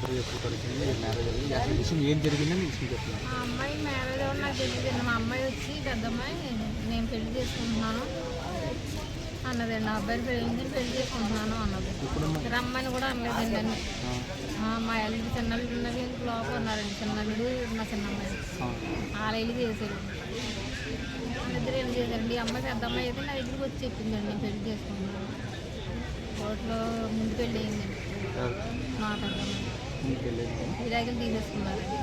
ఇద్దరు ఎప్పుడు కలిసింది? మ్యారేజ్ అయ్యింది అసలు విషయం ఏం జరిగిందని విషయం చెప్తున్నాను మా అమ్మాయి మ్యారేజ్ అవ్వడం నాకు తెలియదండి మా అమ్మాయి వచ్చి పెద్ద అమ్మాయి నేను పెళ్ళి చేసుకుంటున్నాను అన్నదండి ఆ అబ్బాయిని పెళ్ళి పెళ్ళి చేసుకుంటున్నాను అన్నది. రమ్మని కూడా అనలేదండి అని మా అల్లుడు చిన్నల్లుడు ఉన్నది లోపల ఉన్నారండి చిన్నల్లుడు మా చిన్న అమ్మాయి. వాళ్ళ ఇల్లు చేశారు వాళ్ళిద్దరు ఏం చేశారండి. ఈ అమ్మాయి పెద్ద అమ్మాయి అయితే నా దగ్గరికి వచ్చి చెప్పిందండి నేను పెళ్ళి చేసుకుంటున్నాను. కోర్టులో ముందు పెళ్ళి అయిందండి. మా పెద్ద అమ్మాయి విడాకులు తీసేసుకున్నారండి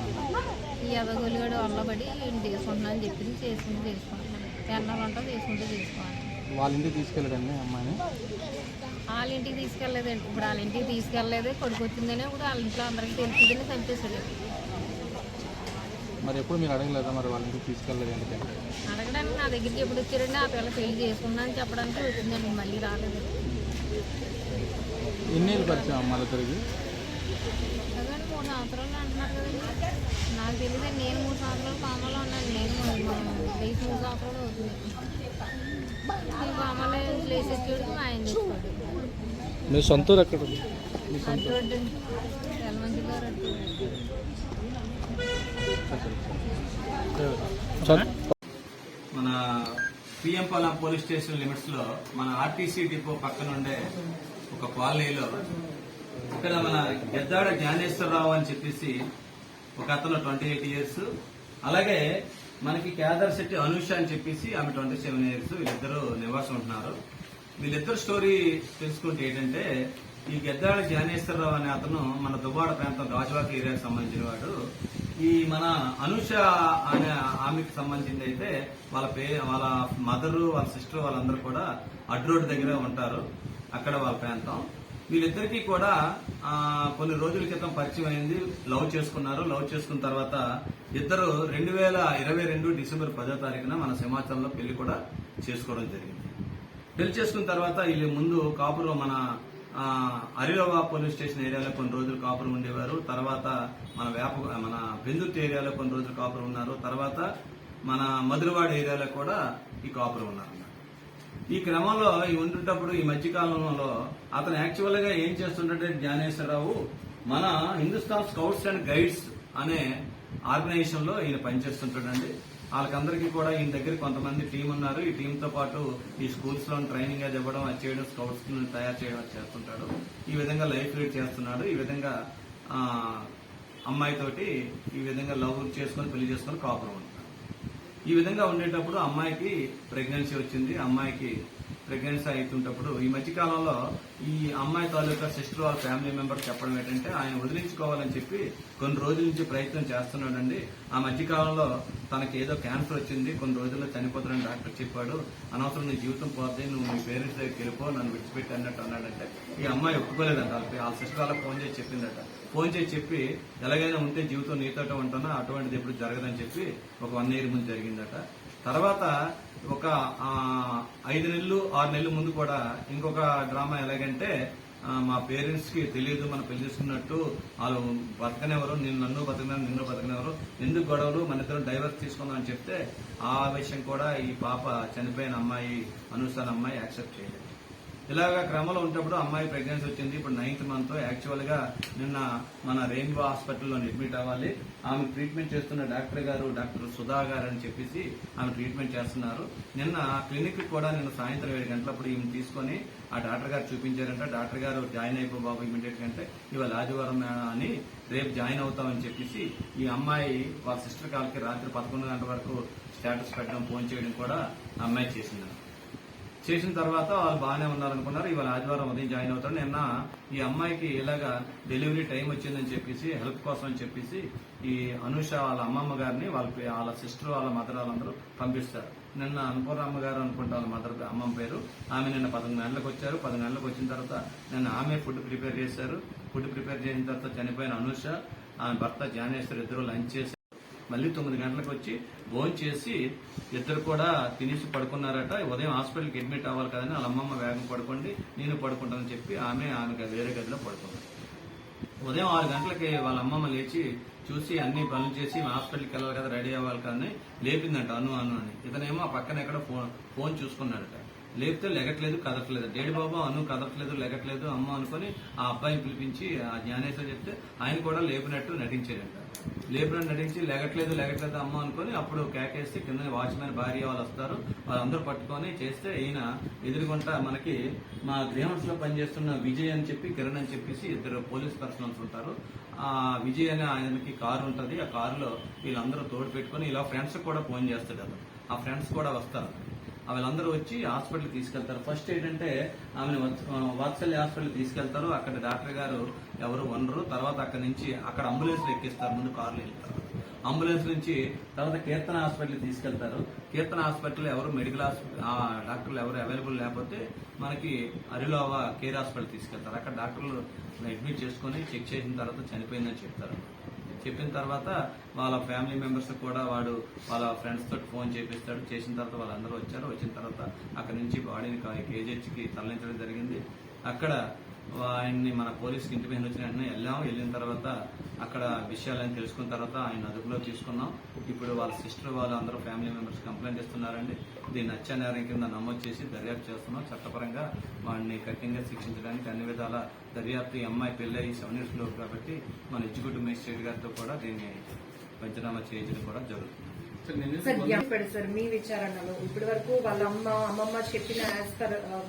ఈ అదగొలిగాడు వల్ల పడి ఈయన చేసుకుంటున్నా అని చెప్పింది చేసుకుంటూ చేసుకుంటున్నాను ఎన్నాలంటే చేసుకుంటూ చేసుకోవాలి. వాళ్ళ ఇంటికి తీసుకెళ్ళడండి అమ్మాయిని? వాళ్ళ ఇంటికి తీసుకెళ్ళలేదండి. ఇప్పుడు వాళ్ళ ఇంటికి తీసుకెళ్ళలేదు. కొడుకు వచ్చిందనే కూడా వాళ్ళ ఇంట్లో అందరికీ తెలిసిందని చంపేశాడు. మరి ఎప్పుడు మీరు అడగలేదా మరి వాళ్ళ ఇంటికి తీసుకెళ్ళలేదు ఎందుకంటే అడగడానికి నా దగ్గరికి ఎప్పుడు వచ్చారండి? ఆ పిల్ల పెళ్ళి చేసుకున్నా అని చెప్పడానికి వచ్చిందండి. మళ్ళీ రాలేదు. ఎన్నేళ్ళు పరిచయం అమ్మాయిల ఇద్దరికి అదే మూడు సంవత్సరాలు అంటున్నారు కదండి. నాకు తెలియదు నేను మూడు సంవత్సరాలు పామలో ఉన్నాను. నేను లేచి మూడు సంవత్సరాలు అవుతుంది. ఈ మా ఆయన తెచ్చుకోడు మీ సొంత ఊరు ఎక్కడ అటు రోడ్డు గారు అటు మన పిఎం పాలెం పోలీస్ స్టేషన్ లిమిట్స్లో మన ఆర్టీసీ డిపో పక్కన ఉండే ఒక కాలనీలో ఇక్కడ మన గెద్దాడ జ్ఞానేశ్వరరావు అని చెప్పేసి ఒక అతను ట్వంటీ ఎయిట్ ఇయర్స్. అలాగే మనకి కేదార్ శెట్టి అనుష అని చెప్పేసి ఆమె ట్వంటీ సెవెన్ ఇయర్స్. వీళ్ళిద్దరూ నివాసం ఉంటున్నారు. వీళ్ళిద్దరు స్టోరీ తెలుసుకుంటే ఏంటంటే ఈ గెద్దాడ జ్ఞానేశ్వరరావు అనే అతను మన దుబాడ ప్రాంతం రాజవాక ఏరియాకి సంబంధించిన వాడు. ఈ మన అనుష అనే ఆమెకి సంబంధించింది అయితే వాళ్ళ పే వాళ్ళ మదరు వాళ్ళ సిస్టర్ వాళ్ళందరూ కూడా అడ్ రోడ్ దగ్గర ఉంటారు. అక్కడ వాళ్ళ ప్రాంతం. వీళ్ళిద్దరికీ కూడా కొన్ని రోజుల క్రితం పరిచయం అయింది. లవ్ చేసుకున్నారు. లవ్ చేసుకున్న తర్వాత ఇద్దరు రెండు వేల ఇరవై రెండు డిసెంబర్ పదో తారీఖున మన సింహాచలంలో పెళ్ళి కూడా చేసుకోవడం జరిగింది. పెళ్ళి చేసుకున్న తర్వాత వీళ్ళు ముందు కాపురం మన అరిలోవా పోలీస్ స్టేషన్ ఏరియాలో కొన్ని రోజులు కాపురం ఉండేవారు. తర్వాత మన వేప మన బెందుర్తి ఏరియాలో కొన్ని రోజులు కాపురం ఉన్నారు. తర్వాత మన మధురవాడ ఏరియాలో కూడా ఈ కాపురం ఉన్నారు ఈ క్రమంలో ఈ ఉండేటప్పుడు ఈ మధ్యకాలంలో అతను యాక్చువల్గా ఏం చేస్తుంటే జ్ఞానేశ్వరరావు మన హిందుస్థాన్ స్కౌట్స్ అండ్ గైడ్స్ అనే ఆర్గనైజేషన్లో ఈయన పనిచేస్తుంటాడండి. వాళ్ళకందరికీ కూడా ఈయన దగ్గర కొంతమంది టీం ఉన్నారు. ఈ టీంతో పాటు ఈ స్కూల్స్లో ట్రైనింగ్ అది ఇవ్వడం అది చేయడం స్కౌట్స్ తయారు చేయడం చేస్తుంటాడు. ఈ విధంగా లైఫ్ లీడ్ చేస్తున్నాడు. ఈ విధంగా అమ్మాయితోటి ఈ విధంగా లవ్ చేసుకొని పెళ్ళి చేసుకొని కాపురం ఉంది. ఈ విధంగా ఉండేటప్పుడు అమ్మాయికి ప్రెగ్నెన్సీ వచ్చింది అమ్మాయికి ప్రెగ్నెన్సీ అవుతుంటప్పుడు ఈ మధ్య కాలంలో ఈ అమ్మాయి తాలూకా సిస్టర్ వాళ్ళ ఫ్యామిలీ మెంబర్ చెప్పడం ఏంటంటే ఆయన వదిలించుకోవాలని చెప్పి కొన్ని రోజుల నుంచి ప్రయత్నం చేస్తున్నాడండి. ఆ మధ్య కాలంలో తనకి ఏదో క్యాన్సర్ వచ్చింది కొన్ని రోజుల్లో చనిపోతానని డాక్టర్ చెప్పాడు. అనవసరం నీ జీవితం పోతే నువ్వు మీ పేరెంట్స్ దగ్గరికి వెళ్ళిపో నన్ను విడిచిపెట్టి అన్నట్టు అన్నాడంటే. ఈ అమ్మాయి ఒప్పుకోలేదంట వాళ్ళ వాళ్ళ సిస్టర్ వాళ్ళకి ఫోన్ చేసి చెప్పిందట. ఫోన్ చేసి చెప్పి ఎలాగైనా ఉంటే జీవితం నీతోట ఉంటానో అటువంటిది ఎప్పుడు జరగదని చెప్పి ఒక వన్ ఇయర్ ముందు జరిగిందట. తర్వాత ఒక ఐదు నెలలు ఆరు నెలల ముందు కూడా ఇంకొక డ్రామా ఎలాగంటే మా పేరెంట్స్కి తెలియదు మనం పెళ్ళి చేసుకున్నట్టు వాళ్ళు బతకనెవరు నేను నన్ను బతకను నిన్ను బతకనెవరు ఎందుకు గొడవలు మన ఇద్దరం డైవర్స్ తీసుకుందాం అని చెప్తే ఆ విషయం కూడా ఈ పాప చనిపోయిన అమ్మాయి అనుసార అమ్మాయి యాక్సెప్ట్ చేయలేదు. ఇలాగా క్రమంలో ఉంటప్పుడు అమ్మాయి ప్రెగ్నెన్సీ వచ్చింది. ఇప్పుడు నైన్త్ మంత్ యాక్చువల్గా నిన్న మన రెయిన్బో హాస్పిటల్లో అడ్మిట్ అవ్వాలి. ఆమె ట్రీట్మెంట్ చేస్తున్న డాక్టర్ గారు డాక్టర్ సుధా గారు అని చెప్పేసి ఆమె ట్రీట్మెంట్ చేస్తున్నారు. నిన్న క్లినిక్ కూడా నిన్న సాయంత్రం ఏడు గంటలప్పుడు ఈమె తీసుకొని ఆ డాక్టర్ గారు చూపించారంట. డాక్టర్ గారు జాయిన్ అయిపో బాబు ఇమీడియట్ అంటే ఇవాళ ఆదివారం అని రేపు జాయిన్ అవుతామని చెప్పేసి ఈ అమ్మాయి వాళ్ళ సిస్టర్ కాల్కి రాత్రి పదకొండు గంటల వరకు స్టేటస్ పెట్టడం ఫోన్ చేయడం కూడా అమ్మాయి చేసింది చేసిన తర్వాత వాళ్ళు బాగానే ఉన్నారనుకున్నారు. ఇవాళ ఆదివారం ఉదయం జాయిన్ అవుతారు. నిన్న ఈ అమ్మాయికి ఇలాగా డెలివరీ టైం వచ్చిందని చెప్పేసి హెల్ప్ కోసం అని చెప్పేసి ఈ అనుష వాళ్ళ అమ్మమ్మ గారిని వాళ్ళ వాళ్ళ సిస్టర్ వాళ్ళ మదర్ వాళ్ళందరూ పంపిస్తారు. నిన్న అనుపూర్ణమ్మ గారు అనుకుంటా వాళ్ళ మదర్ అమ్మమ్మ పేరు. ఆమె నిన్న పదకొండు గంటలకు వచ్చారు. పది గంటలకు వచ్చిన తర్వాత నిన్న ఆమె ఫుడ్ ప్రిపేర్ చేశారు. ఫుడ్ ప్రిపేర్ చేసిన తర్వాత చనిపోయిన అనుష ఆమె భర్త జ్ఞానేశ్వర్ ఇద్దరు లంచ్ చేశారు. మళ్ళీ తొమ్మిది గంటలకు వచ్చి భోజనం చేసి ఇద్దరు కూడా తినేసి పడుకున్నారట. ఉదయం హాస్పిటల్కి అడ్మిట్ అవ్వాలి కదని వాళ్ళ అమ్మమ్మ వేగం పడుకోండి నేను పడుకుంటానని చెప్పి ఆమె ఆమె వేరే గదిలో పడుకుంది. ఉదయం ఆరు గంటలకి వాళ్ళ అమ్మమ్మ లేచి చూసి అన్ని పనులు చేసి హాస్పిటల్కి వెళ్ళాలి కదా రెడీ అవ్వాలి కానీ లేపిందంట అను అను అని. ఇతనేమో ఆ పక్కన ఎక్కడ ఫోన్ ఫోన్ చూసుకున్నాడట. లేపితే లెగట్లేదు కదట్లేదు డేడి బాబు అను కదట్లేదు లెగట్లేదు అమ్మ అనుకొని ఆ అబ్బాయిని పిలిపించి ఆ జ్ఞానేశ్వర్ చెప్తే ఆయన కూడా లేపినట్టు నటించాడంట. లేపినట్టు నటించి లెగట్లేదు లెగట్లేదు అమ్మ అనుకొని అప్పుడు కేకేసి కింద వాచ్మెన్ భార్య వాళ్ళు వస్తారు. వాళ్ళందరూ పట్టుకొని చేస్తే ఈయన ఎదురుగుంట మనకి మా గ్రీవెన్స్ పనిచేస్తున్న విజయ్ అని చెప్పి కిరణ్ అని చెప్పేసి ఇద్దరు పోలీస్ పర్సనల్స్ ఉంటారు. ఆ విజయ్ అనే ఆయనకి కారు ఉంటుంది. ఆ కారులో వీళ్ళందరూ తోడు పెట్టుకొని ఇలా ఫ్రెండ్స్ కూడా ఫోన్ చేస్తాడు అతను. ఆ ఫ్రెండ్స్ కూడా వస్తారు. వీళ్ళందరూ వచ్చి హాస్పిటల్ తీసుకెళ్తారు. ఫస్ట్ ఏంటంటే ఆమెను వత్స- వాత్సల్య హాస్పిటల్ తీసుకెళ్తారు. అక్కడ డాక్టర్ గారు ఎవరు ఉండరు. తర్వాత అక్కడ నుంచి అక్కడ అంబులెన్స్ ఎక్కిస్తారు. ముందు కార్లు వెళ్తారు. అంబులెన్స్ నుంచి తర్వాత కీర్తన హాస్పిటల్ తీసుకెళ్తారు. కీర్తన హాస్పిటల్ ఎవరు మెడికల్ హాస్పిటల్ ఆ డాక్టర్లు ఎవరు అవైలబుల్ లేకపోతే మనకి అరిలోవా కేర్ హాస్పిటల్ తీసుకెళ్తారు. అక్కడ డాక్టర్లు అడ్మిట్ చేసుకొని చెక్ చేసిన తర్వాత చనిపోయిందని చెప్తారు. చెప్పిన తర్వాత వాళ్ళ ఫ్యామిలీ మెంబర్స్ కూడా వాడు వాళ్ళ ఫ్రెండ్స్ తోటి ఫోన్ చేపిస్తాడు. చేసిన తర్వాత వాళ్ళందరూ వచ్చారు. వచ్చిన తర్వాత అక్కడ నుంచి బాడీని కేజీహెచ్కి తరలించడం జరిగింది. అక్కడ ఆయన్ని మన పోలీస్కి ఇంటి మీద వచ్చిన వెంటనే వెళ్ళాం. వెళ్ళిన తర్వాత అక్కడ విషయాలని తెలుసుకున్న తర్వాత ఆయన అదుపులో తీసుకున్నాం. ఇప్పుడు వాళ్ళ సిస్టర్ వాళ్ళు అందరూ ఫ్యామిలీ మెంబర్స్ కంప్లైంట్ ఇస్తున్నారండి. దీన్ని హత్యా నేరం కింద నమోదు చేసి దర్యాప్తు చేస్తున్నాం. చట్టపరంగా వాడిని కఠినంగా శిక్షించడానికి అన్ని విధాల దర్యాప్తు ఈ అమ్మాయి పెళ్ళి అయ్యి సెవెన్ ఇయర్స్లో కాబట్టి మన ఎగ్జిక్యూటివ్ మేజిస్ట్రేట్ గారితో కూడా దీన్ని పంచనామా చేయించడం కూడా జరుగుతుంది. సార్ నిన్న సార్ చెప్పాడు సార్ మీ విచారణలో. ఇప్పటి వరకు వాళ్ళ అమ్మ అమ్మమ్మ చెప్పిన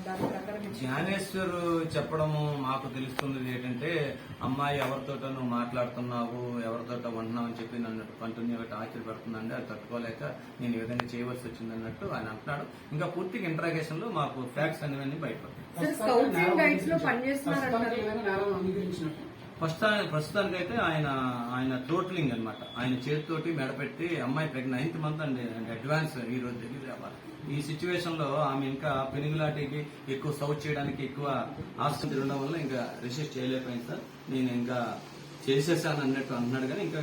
దాని ప్రకారం జ్ఞానేశ్వర్ చెప్పడము మాకు తెలుస్తుంది ఏంటంటే అమ్మాయి ఎవరితోటో నువ్వు మాట్లాడుతున్నావు ఎవరితోటో ఉంటున్నావు అని చెప్పి నన్ను కంటిన్యూగా టార్చర్ పెడుతుందండి అది తట్టుకోలేక నేను ఈ విధంగా చేయవలసి వచ్చింది అన్నట్టు ఆయన అంటున్నాడు. ఇంకా పూర్తిగా ఇంట్రాగేషన్లో మాకు ఫ్యాక్ట్స్ అనేవన్నీ బయటపడతాయి ఫస్ట్ ఆయన ప్రస్తుతానికి ప్రస్తుతానికైతే ఆయన ఆయన టోటలింగ్ అన్నమాట. ఆయన చేతితోటి మెడపెట్టి అమ్మాయి ప్రెగ్నెంట్ నైన్త్ మంత్ అండి. అడ్వాన్స్ ఈ రోజు దగ్గర రావాలి. ఈ సిచ్యువేషన్లో ఆమె ఇంకా పెనుగులాటికి ఎక్కువ సౌత్ చేయడానికి ఎక్కువ ఆసక్తి ఉండడం వల్ల ఇంకా రిసిస్ట్ చేయలేకపోయింది సార్. నేను ఇంకా చేసేసాను అన్నట్టు అంటున్నాడు కానీ ఇంకా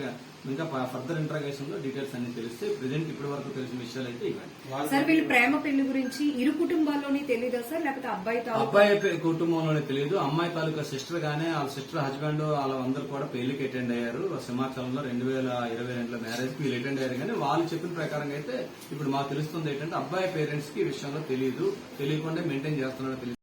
ఇంకా ఫర్దర్ ఇంట్రాగేషన్లో డీటెయిల్స్ అన్ని తెలిస్తే ప్రెసెంట్ ఇప్పటి వరకు తెలిసిన విషయాలు అయితే ఇవ్వండి. సార్ వీళ్ళు ప్రేమ పెళ్ళి గురించి ఇరు కుటుంబాల్లోని తెలీదా సార్? లేకపోతే అబ్బాయి అబ్బాయి కుటుంబంలోనే తెలియదు అమ్మాయి తాలూకా సిస్టర్ గానే వాళ్ళ సిస్టర్ హస్బెండ్ వాళ్ళందరూ కూడా పెళ్ళికి అటెండ్ అయ్యారు. సింహాచలంలో రెండు వేల ఇరవై రెండులో మ్యారేజ్కి వీళ్ళు అటెండ్ అయ్యారు. కానీ వాళ్ళు చెప్పిన ప్రకారం అయితే ఇప్పుడు మాకు తెలుస్తుంది ఏంటంటే అబ్బాయి పేరెంట్స్కి ఈ విషయంలో తెలియదు తెలియకుండా మెయింటైన్ చేస్తున్నారో తెలియదు